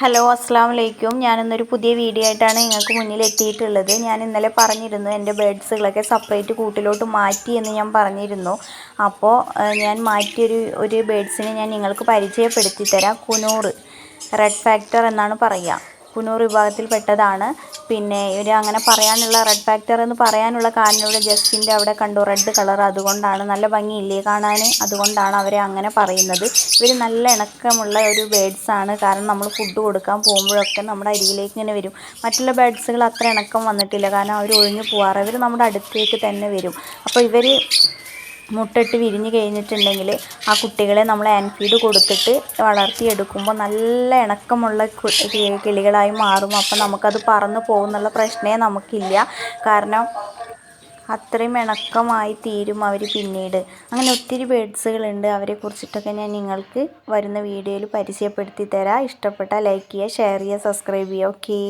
Hello അസ്സാം വലൈക്കും ഞാനിന്നൊരു പുതിയ വീഡിയോ ആയിട്ടാണ് നിങ്ങൾക്ക് മുന്നിൽ എത്തിയിട്ടുള്ളത്. ഞാൻ ഇന്നലെ പറഞ്ഞിരുന്നു എന്റെ ബേഡ്സുകളൊക്കെ സെപ്പറേറ്റ് കൂട്ടിലോട്ട് മാറ്റി എന്ന് ഞാൻ പറഞ്ഞിരുന്നു. അപ്പോൾ ഞാൻ മാറ്റിയൊരു ഒരു ബേഡ്സിനെ ഞാൻ നിങ്ങൾക്ക് പരിചയപ്പെടുത്തി തരാം കുനൂർ റെഡ് ഫാക്ടർ എന്നാണ് പറയുക. കുനൂർ വിഭാഗത്തിൽപ്പെട്ടതാണ്. പിന്നെ ഇവർ അങ്ങനെ പറയാനുള്ള റെഡ് ഫാക്ടർ എന്ന് പറയാനുള്ള കാരണം ഇവിടെ ജസ്റ്റിന്റെ അവിടെ കണ്ടു. റെഡ് കളർ അതുകൊണ്ടാണ്. നല്ല ഭംഗിയില്ലേ കാണാൻ അതുകൊണ്ടാണ് അവരെ അങ്ങനെ പറയുന്നത്. ഇവർ നല്ല ഇണക്കമുള്ള ഒരു ബേഡ്സാണ് കാരണം നമ്മൾ ഫുഡ് കൊടുക്കാൻ പോകുമ്പോഴൊക്കെ നമ്മുടെ അരികിലേക്ക് ഇങ്ങനെ വരും. മറ്റുള്ള ബേഡ്സുകൾ അത്ര ഇണക്കം വന്നിട്ടില്ല. കാരണം അവർ ഒഴിഞ്ഞു പോകാറ് ഇവർ നമ്മുടെ അടുത്തേക്ക് തന്നെ വരും. അപ്പോൾ ഇവർ മുട്ടിട്ട് വിരിഞ്ഞ് കഴിഞ്ഞിട്ടുണ്ടെങ്കിൽ ആ കുട്ടികളെ നമ്മൾ ആൻഫീഡ് കൊടുത്തിട്ട് വളർത്തിയെടുക്കുമ്പോൾ നല്ല ഇണക്കമുള്ള കിളികളായി മാറും. അപ്പം നമുക്കത് പറന്ന് പോകുന്നുള്ള പ്രശ്നമേ നമുക്കില്ല. കാരണം അത്രയും ഇണക്കമായി തീരും അവർ പിന്നീട്. അങ്ങനെ ഒത്തിരി ബേഡ്സുകളുണ്ട്. അവരെ കുറിച്ചിട്ടൊക്കെ ഞാൻ നിങ്ങൾക്ക് വരുന്ന വീഡിയോയിൽ പരിചയപ്പെടുത്തി തരാം. ഇഷ്ടപ്പെട്ടാൽ ലൈക്ക് ചെയ്യുക ഷെയർ ചെയ്യുക സബ്സ്ക്രൈബ് ചെയ്യുക. ഓക്കേ.